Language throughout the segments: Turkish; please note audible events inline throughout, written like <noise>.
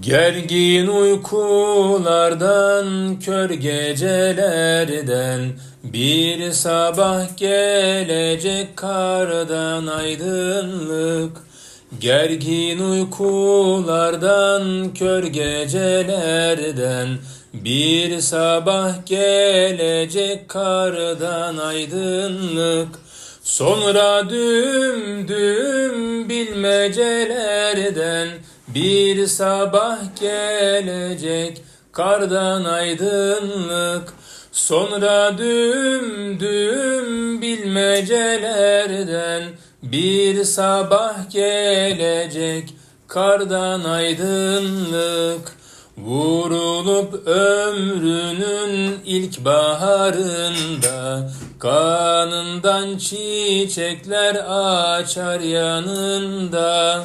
Gergin uykulardan, kör gecelerden bir sabah gelecek kardan aydınlık. Gergin uykulardan, kör gecelerden bir sabah gelecek kardan aydınlık. Sonra düm düm bilmecelerden bir sabah gelecek kardan aydınlık. Sonra düm düm bilmecelerden bir sabah gelecek kardan aydınlık. Vurulup ömrünün ilk baharında Kanından çiçekler açar yanında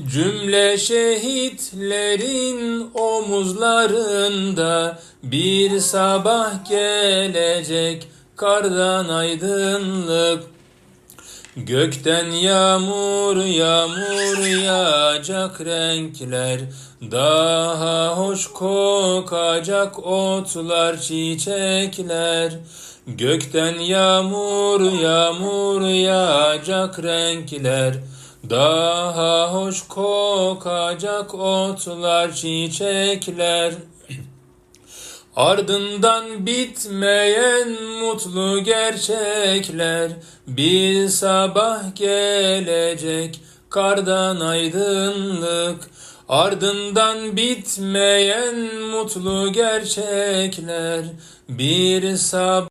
Cümle şehitlerin omuzlarında bir sabah gelecek kardan aydınlık. Gökten yağmur yağmur yağacak renkler Daha hoş kokacak otlar çiçekler. Gökten yağmur yağmur yağacak renkler Daha hoş kokacak otlar çiçekler. <clears throat> Ardından bitmeyen mutlu gerçekler. Bir sabah gelecek kardan aydınlık. Ardından bitmeyen mutlu gerçekler. Bir sabah